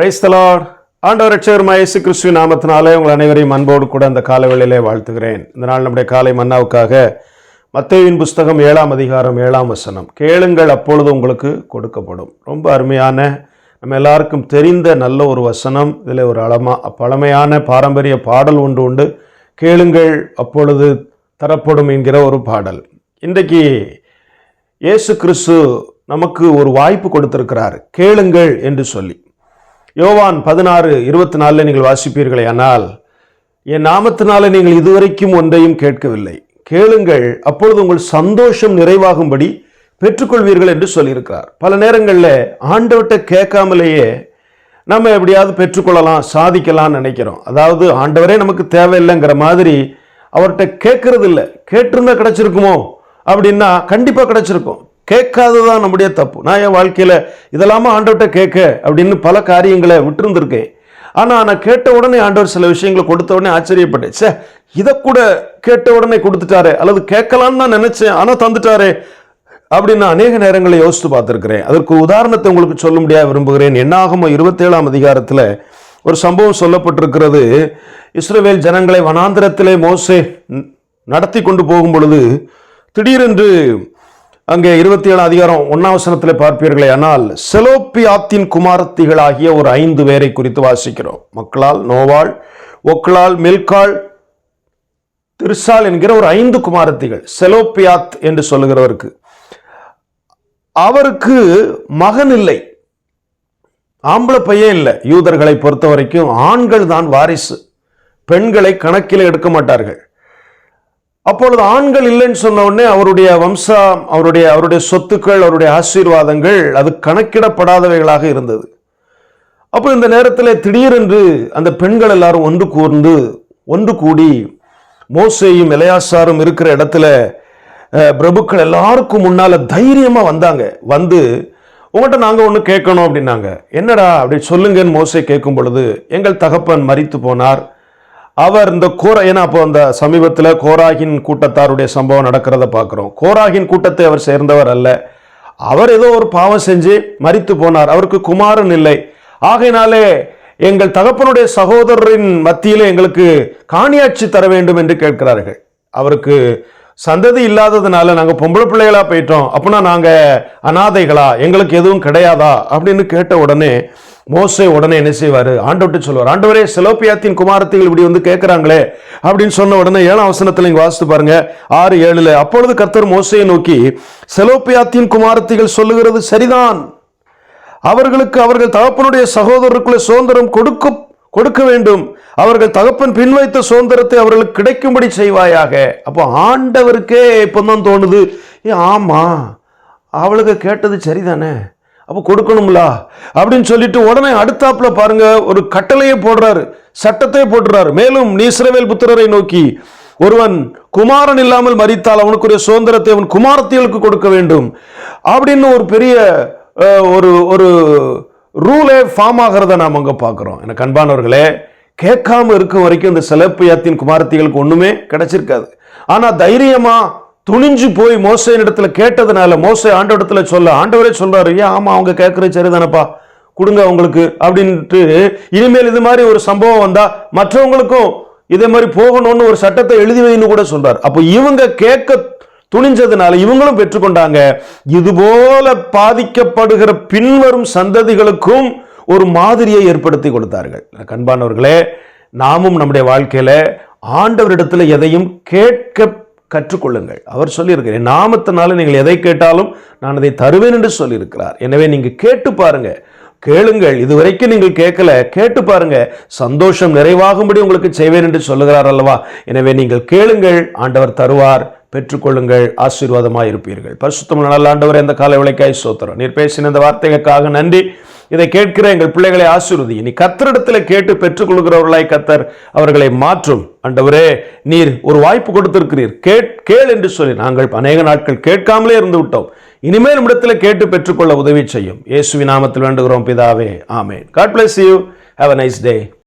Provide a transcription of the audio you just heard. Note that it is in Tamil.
பிரைஸ்தலாட் ஆண்டவர் ரட்சகருமா இயேசு கிறிஸ்துவின் நாமத்தினாலே உங்கள் அனைவரையும் அன்போடு கூட அந்த காலவேளையிலே வாழ்த்துகிறேன். இந்த நாள் நம்முடைய காலை மன்னாவுக்காக மத்தேவின் புஸ்தகம் ஏழாம் அதிகாரம் ஏழாம் வசனம். கேளுங்கள் அப்பொழுது உங்களுக்கு கொடுக்கப்படும். ரொம்ப அருமையான நம்ம எல்லாருக்கும் தெரிந்த நல்ல ஒரு வசனம். இதில் ஒரு அளமா பழமையான பாரம்பரிய பாடல் ஒன்று உண்டு. கேளுங்கள் அப்பொழுது தரப்படும் என்கிற ஒரு பாடல். இன்றைக்கு இயேசு கிறிஸ்து நமக்கு ஒரு வாய்ப்பு கொடுத்திருக்கிறார். கேளுங்கள் என்று சொல்லி. யோவான் பதினாறு இருபத்தி நாலில் நீங்கள் வாசிப்பீர்களே ஆனால் என் நாமத்தினால நீங்கள் இதுவரைக்கும் ஒன்றையும் கேட்கவில்லை. கேளுங்கள் அப்பொழுது உங்கள் சந்தோஷம் நிறைவாகும்படி பெற்றுக்கொள்வீர்கள் என்று சொல்லியிருக்கிறார். பல நேரங்களில் ஆண்டவர்கிட்ட கேட்காமலேயே நம்ம எப்படியாவது பெற்றுக்கொள்ளலாம் சாதிக்கலாம்னு நினைக்கிறோம். அதாவது ஆண்டவரே நமக்கு தேவையில்லைங்கிற மாதிரி அவர்கிட்ட கேட்கறது இல்லை கேட்டிருந்தா கிடச்சிருக்குமோ? அப்படின்னா கண்டிப்பாக கிடச்சிருக்கும். கேட்காததான் நம்முடைய தப்பு. நான் என் வாழ்க்கையில் இதெல்லாமா ஆண்டவர்கிட்ட கேட்க அப்படின்னு பல காரியங்களை விட்டுருந்துருக்கேன். ஆனால் நான் கேட்ட உடனே ஆண்டவர் சில விஷயங்களை கொடுத்த உடனே ஆச்சரியப்பட்டேன். சே இதை கூட கேட்ட உடனே கொடுத்துட்டாரே அல்லது கேட்கலான்னு தான் நினச்சேன் ஆனால் தந்துட்டாரே அப்படின்னு நான் அநேக நேரங்களை யோசித்து பார்த்துருக்கிறேன். அதற்கு உதாரணத்தை உங்களுக்கு சொல்ல முடியாது விரும்புகிறேன். என்னாகமோ இருபத்தேழாம் அதிகாரத்தில் ஒரு சம்பவம் சொல்லப்பட்டிருக்கிறது. இஸ்ரேவேல் ஜனங்களை வனாந்திரத்திலே மோசே நடத்தி கொண்டு போகும் பொழுது திடீரென்று அங்கே இருபத்தி ஏழு அதிகாரம் ஒன்னாவசனத்தில் பார்ப்பீர்களே ஆனால் செலோப்பியாத்தின் குமாரத்திகளாகிய ஒரு ஐந்து பேரை குறித்து வாசிக்கிறோம். மக்களால் நோவாள் ஒக்களால் மில்காள் திருசால் என்கிற ஒரு ஐந்து குமாரத்திகள் செலோப்பியாத் என்று சொல்லுகிறவருக்கு. அவருக்கு மகன் இல்லை. ஆம்பளை பையன் இல்லை. யூதர்களை பொறுத்த வரைக்கும் ஆண்கள் தான் வாரிசு. பெண்களை கணக்கில் எடுக்க மாட்டார்கள். அப்பொழுது ஆண்கள் இல்லைன்னு சொன்ன உடனே அவருடைய வம்சம் அவருடைய அவருடைய சொத்துக்கள் அவருடைய ஆசீர்வாதங்கள் அது கணக்கிடப்படாதவைகளாக இருந்தது. அப்போ இந்த நேரத்தில் திடீரென்று அந்த பெண்கள் எல்லாரும் ஒன்று கூர்ந்து ஒன்று கூடி மோசையும் இளையாசாரும் இருக்கிற இடத்துல பிரபுக்கள் எல்லாருக்கும் முன்னால் தைரியமாக வந்தாங்க. வந்து உங்கள்கிட்ட நாங்கள் ஒன்று கேட்கணும் அப்படின்னாங்க. என்னடா? அப்படி சொல்லுங்கன்னு மோசை கேட்கும் பொழுது எங்கள் தகப்பன் மறித்து போனார். அவர் இந்த கோரா ஏன்னா அப்போ அந்த சமீபத்தில் கோராகின் கூட்டத்தாருடைய சம்பவம் நடக்கிறத பார்க்குறோம். கோராகின் கூட்டத்தை அவர் சேர்ந்தவர் அல்ல. அவர் ஏதோ ஒரு பாவம் செஞ்சு மறித்து போனார். அவருக்கு குமாரன் இல்லை. ஆகையினாலே எங்கள் தகப்பனுடைய சகோதரரின் மத்தியிலே எங்களுக்கு காணியாட்சி தர வேண்டும் என்று கேட்கிறார்கள். அவருக்கு சந்ததி இல்லாததுனால நாங்கள் பொம்பளை பிள்ளைகளா போயிட்டோம். அப்படின்னா நாங்கள் அனாதைகளா? எங்களுக்கு எதுவும் கிடையாதா? அப்படின்னு கேட்ட உடனே மோசை உடனே என்ன செய்வார்? ஆண்டவர்கிட்ட சொல்லுவார் ஆண்டவரே செலோபியாத்தின் குமாரத்தைகள் இப்படி வந்து கேட்குறாங்களே அப்படின்னு சொன்ன உடனே ஏழாம் வசனத்தில் இங்கே வாசித்து பாருங்க. ஆறு ஏழுல அப்பொழுது கர்த்தர் மோசையை நோக்கி செலோப்பியாத்தின் குமாரத்தைகள் சொல்லுகிறது சரிதான். அவர்களுக்கு அவர்கள் தகப்பனுடைய சகோதரருக்குள்ள சுதந்திரம் கொடுக்க கொடுக்க வேண்டும். அவர்கள் தகப்பன் பின் வைத்த சுதந்திரத்தை அவர்களுக்கு கிடைக்கும்படி செய்வாயாக. அப்போ ஆண்டவருக்கே இப்போதான் தோணுது. ஏ ஆமாம் அவளுக்கு கேட்டது சரிதானே? அப்போ கொடுக்கணும்லா? அப்படின்னு சொல்லிட்டு உடனே அடுத்தாப்புல பாருங்க ஒரு கட்டளையை போடுறாரு. சட்டத்தை போடுறாரு. மேலும் நீஸ்ரவேல் புத்திரரை நோக்கி ஒருவன் குமாரன் இல்லாமல் மறித்தால் அவனுக்குரிய சுதந்திரத்தை அவன் குமாரத்தியலுக்கு கொடுக்க வேண்டும். அப்படின்னு ஒரு பெரிய ஒரு ஒரு ரூலே ஃபார்ம் ஆகிறத நாம் அங்கே பார்க்குறோம். எனக்கு அன்பானவர்களே கேட்காம இருக்கும் வரைக்கும் இந்த செலப்பியாத்தின் குமாரத்திகளுக்கு ஒன்றுமே கிடைச்சிருக்காது. ஆனால் தைரியமாக துணிஞ்சு போய் மோசையின் இடத்துல கேட்டதுனால மோசை ஆண்டவரிடத்துல சொல்ல ஆண்டவரே சொல்கிறாரு ஏன் ஆமாம் அவங்க கேட்குறது சரிதானப்பா? கொடுங்க அவங்களுக்கு அப்படின்ட்டு இனிமேல் இது மாதிரி ஒரு சம்பவம் வந்தால் மற்றவங்களுக்கும் இதே மாதிரி போகணும்னு ஒரு சட்டத்தை எழுதி வைன்னு கூட சொல்கிறார் அப்போ இவங்க கேட்க துணிஞ்சதுனால இவங்களும் பெற்றுக்கொண்டாங்க. இதுபோல பாதிக்கப்படுகிற பின்வரும் சந்ததிகளுக்கும் ஒரு மாதிரியை ஏற்படுத்தி கொடுத்தார்கள். கண்பானவர்களே நாமும் நம்முடைய வாழ்க்கையில் ஆண்டவரிடத்தில் எதையும் கேட்க கற்றுக்கொள்ளுங்கள். அவர் சொல்லியிருக்கிறார் நாமத்தினால நீங்கள் எதை கேட்டாலும் நான் அதை தருவேன் என்று சொல்லியிருக்கிறார். எனவே நீங்கள் கேட்டு பாருங்க. கேளுங்கள். இதுவரைக்கும் நீங்கள் கேட்கல. கேட்டு பாருங்க. சந்தோஷம் நிறைவாகும்படி உங்களுக்கு செய்வேன் என்று சொல்லுகிறார் அல்லவா? எனவே நீங்கள் கேளுங்கள். ஆண்டவர் தருவார். பெற்றுக்கொள்ளுங்கள் ஆசீர்வாதமாக இருப்பீர்கள். பரிசுத்தம் நல்லாண்டவர் இந்த காலை விளைக்காய் சோத்திரம் நீர் பேசின இந்த வார்த்தைகளுக்காக நன்றி. இதை கேட்கிற எங்கள் பிள்ளைகளை ஆசீர்வதி. நீ கத்தரிடத்தில் கேட்டு பெற்றுக்கொள்கிறவர்களாய் கத்தர் அவர்களை மாற்றும். அண்டவரே நீர் ஒரு வாய்ப்பு கொடுத்திருக்கிறீர். கேட் கேள் என்று சொல்லி நாங்கள் அநேக நாட்கள் கேட்காமலே இருந்து விட்டோம் இனிமேல் நம்மிடத்தில் கேட்டு பெற்றுக்கொள்ள உதவி செய்யும். இயேசுவி நாமத்தில் வேண்டுகிறோம் பிதாவே. ஆமே God bless you have a nice day